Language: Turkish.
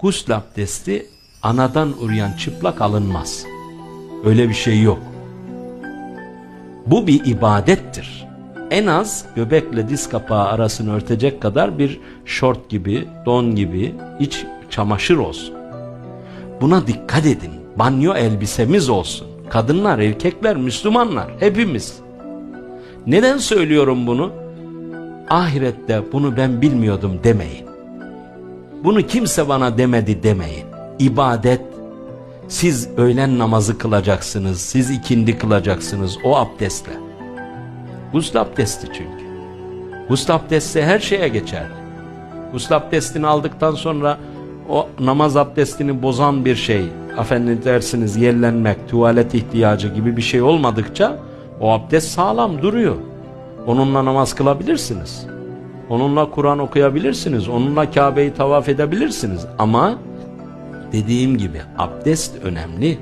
Gusül abdesti anadan uruyan çıplak alınmaz. Öyle bir şey yok. Bu bir ibadettir. En az göbekle diz kapağı arasını örtecek kadar bir şort gibi, don gibi iç çamaşır olsun. Buna dikkat edin. Banyo elbisemiz olsun. Kadınlar, erkekler, Müslümanlar hepimiz. Neden söylüyorum bunu? Ahirette bunu ben bilmiyordum demeyin. Bunu kimse bana demedi demeyin. İbadet siz öğlen namazı kılacaksınız, siz ikindi kılacaksınız o abdestle. Gusül abdesti çünkü. Gusül abdesti her şeye geçerli. Gusül abdestini aldıktan sonra o namaz abdestini bozan bir şey, efendim dersiniz yerlenmek, tuvalet ihtiyacı gibi bir şey olmadıkça o abdest sağlam duruyor. Onunla namaz kılabilirsiniz. Onunla Kur'an okuyabilirsiniz. Onunla Kabe'yi tavaf edebilirsiniz. Ama dediğim gibi abdest önemli.